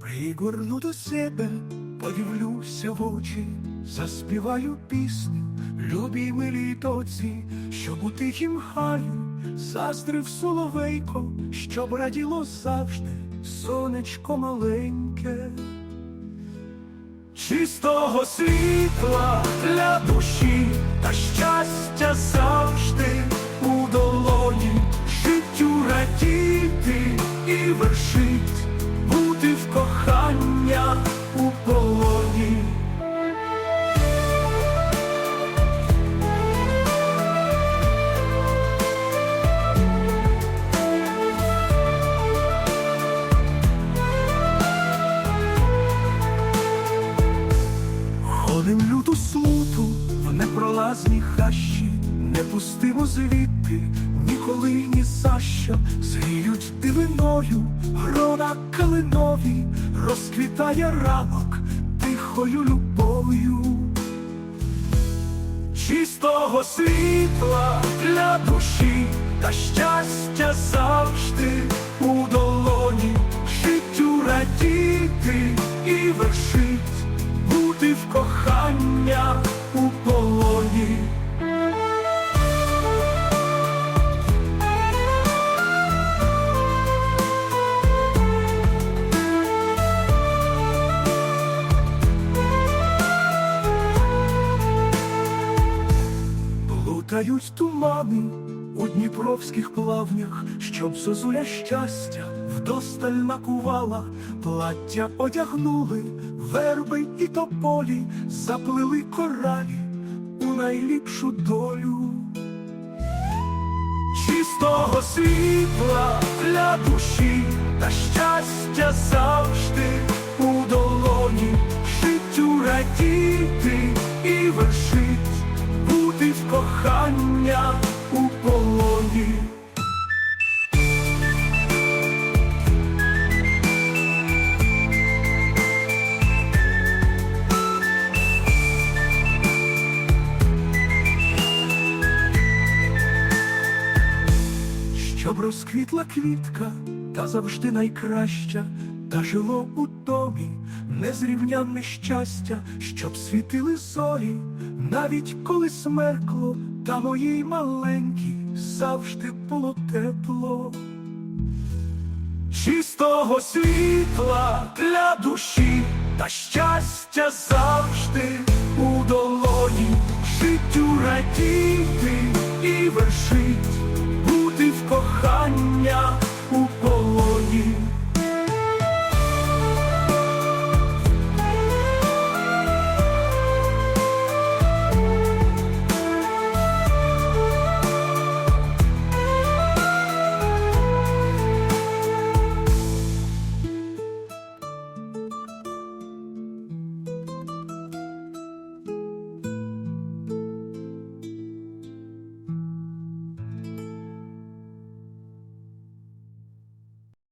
Пригорну до себе, подивлюся в очі, заспіваю пісню, любій милій тоці, щоб у тихім гаю заздрив соловейко, щоб раділо завжди сонечко маленьке. Чистого світла для душі Ходим люту слуту в непролазній хащі, не пустимо звідти ніколи ні за що. Зріють дивиною, грона калинові, розквітає ранок тихою любов'ю. Чистого світла для душі та щастя завжди. У долоні, життю радіти Плутають тумани у дніпровських плавнях, щоб зозуля щастя вдосталь накувала, плаття одягнули, верби і тополі, заплели коралі у найліпшу долю. Чистого світла для душі та щастя завжди Щоб розквітла квітка, та завжди найкраща, та жило у домі незрівнянне щастя, щоб світили зорі, навіть коли смеркло, та моїй маленькій завжди було тепло. Чистого світла для душі та щастя завжди у долоні, життю радіти і вершить, кохання.